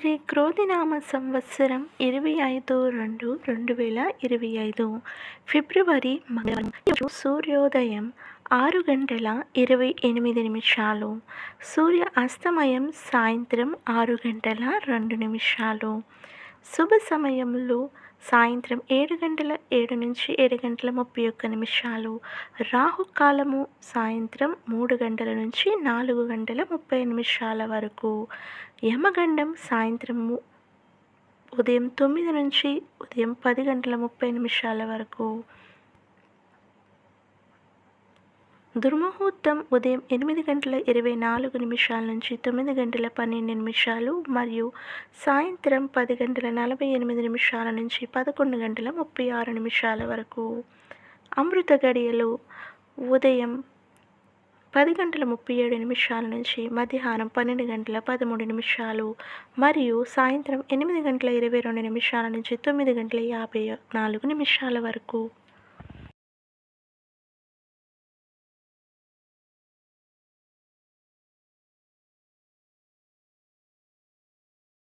శ్రీ క్రోధినామ సంవత్సరం ఇరవై ఐదు రెండు రెండు వేల ఇరవై ఐదు. ఫిబ్రవరి మంగళవారం సూర్యోదయం ఆరు గంటల ఇరవై ఎనిమిది నిమిషాలు. సూర్య అస్తమయం సాయంత్రం ఆరు గంటల రెండు నిమిషాలు. శుభ సమయంలో సాయంత్రం ఏడు గంటల ఏడు నుంచి ఏడు గంటల ముప్పై ఒక్క నిమిషాలు రాహుకాలము సాయంత్రం మూడు గంటల నుంచి నాలుగు గంటల ముప్పై నిమిషాల వరకు. యమగండం సాయంత్రము ఉదయం తొమ్మిది నుంచి ఉదయం పది గంటల ముప్పై నిమిషాల వరకు. దుర్ముహూర్తం ఉదయం ఎనిమిది గంటల ఇరవై నాలుగు నిమిషాల నుంచి తొమ్మిది గంటల పన్నెండు నిమిషాలు మరియు సాయంత్రం పది గంటల నలభై ఎనిమిది నిమిషాల నుంచి పదకొండు గంటల ముప్పై ఆరు నిమిషాల వరకు. అమృత గడియలు ఉదయం పది గంటల ముప్పై ఏడు నిమిషాల నుంచి మధ్యాహ్నం పన్నెండు గంటల పదమూడు నిమిషాలు మరియు సాయంత్రం ఎనిమిది గంటల ఇరవై రెండు నిమిషాల నుంచి తొమ్మిది గంటల యాభై నాలుగు నిమిషాల వరకు.